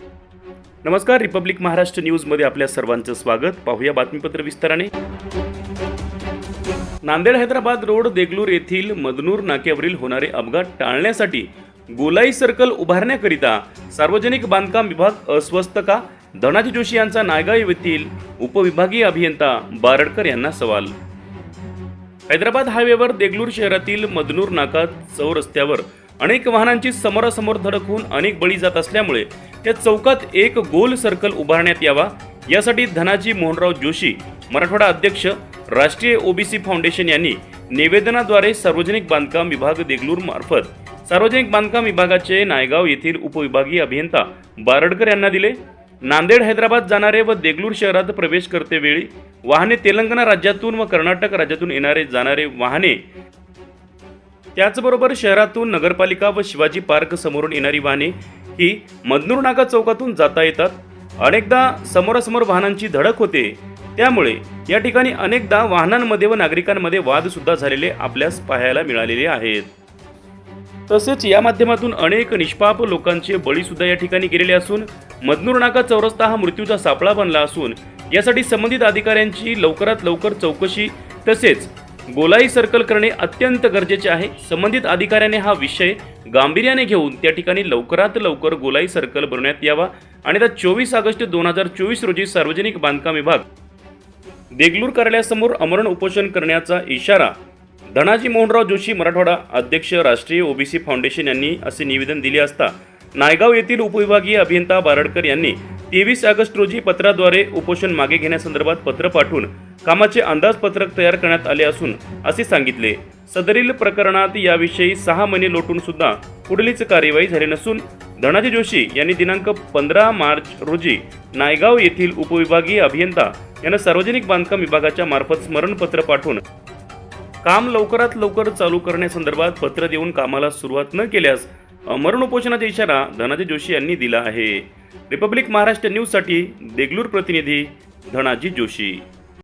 नमस्कार रिपब्लिक महाराष्ट्र न्यूजमध्ये आपल्या सर्वांचं स्वागत. पाहूया बातमीपत्र विस्ताराने. नांदेड हैदराबाद रोड देगलूर येथील मदनूर नाक्यावरील होणारे अपघात टाळण्यासाठी गोलाई सर्कल उभारण्याकरिता सार्वजनिक बांधकाम विभाग अस्वस्थ का? धनाजी जोशी यांचा नायगाव येथील उपविभागीय अभियंता बारडकर यांना सवाल. हैदराबाद हायवेवर देगलूर शहरातील मदनूर नाका चौरस्त्यावर अनेक वाहनांची समोरासमोर धडक होऊन अनेक बळी जात असल्यामुळे त्या चौकात एक गोल सर्कल उभारण्यात यावा यासाठी धनाजी मोहनराव जोशी मराठवाडा अध्यक्ष राष्ट्रीय ओबीसी फाउंडेशन यांनी निवेदनाद्वारे सार्वजनिक बांधकाम विभाग देगलूर मार्फत सार्वजनिक बांधकाम विभागाचे नायगाव येथील उपविभागीय अभियंता बारडकर यांना दिले. नांदेड हैदराबाद जाणारे व देगलूर शहरात प्रवेश करतेवेळी वाहने तेलंगणा राज्यातून व कर्नाटक राज्यातून येणारे जाणारे वाहने त्याचबरोबर शहरातून नगरपालिका व शिवाजी पार्क समोरून येणारी वाहने ही मदनूर नाका चौकातून जाता येतात. अनेकदा समोरासमोर वाहनांची धडक होते. त्यामुळे या ठिकाणी अनेकदा वाहनांमध्ये व नागरिकांमध्ये वादसुद्धा झालेले आपल्यास पाहायला मिळालेले आहेत. तसेच या माध्यमातून अनेक निष्पाप लोकांचे बळीसुद्धा या ठिकाणी गेलेले असून मदनूर नाका चौरस्ता हा मृत्यूचा सापळा बनला असून यासाठी संबंधित अधिकाऱ्यांची लवकरात लवकर चौकशी तसेच गोलाई सर्कल करणे अत्यंत गरजेचे आहे. संबंधित अधिकाऱ्याने हा विषय गांभीर्याने घेऊन त्या ठिकाणी लवकरात लवकर गोलाई सर्कल बनवण्यात यावा. आणि त्या चोवीस ऑगस्ट दोन हजार चोवीस रोजी सार्वजनिक बांधकाम विभाग देगलूर कार्यालयासमोर अमरण उपोषण करण्याचा इशारा धनाजी मोहनराव जोशी मराठवाडा अध्यक्ष राष्ट्रीय ओबीसी फाउंडेशन यांनी असे निवेदन दिले असता नायगाव येथील उपविभागीय अभियंता बारडकर यांनी तेवीस ऑगस्ट रोजी पत्राद्वारे उपोषण मागे घेण्यासंदर्भात पत्र पाठवून कामाचे अंदाजपत्रक तयार करण्यात आले असून असे सांगितले. सदरील प्रकरणात याविषयी सहा महिने लोटून सुद्धा पुढलीच कार्यवाही झाली नसून धनाजी जोशी यांनी दिनांक पंधरा मार्च रोजी नायगाव येथील उपविभागीय अभियंता यांना सार्वजनिक बांधकाम विभागाच्या मार्फत स्मरणपत्र पाठवून काम लवकरात लवकर चालू करण्यासंदर्भात पत्र देऊन कामाला सुरुवात न केल्यास मरण उपोषणाचा इशारा धनाजी जोशी यांनी दिला आहे. रिपब्लिक महाराष्ट्र न्यूजसाठी देगलूर प्रतिनिधी धनाजी जोशी.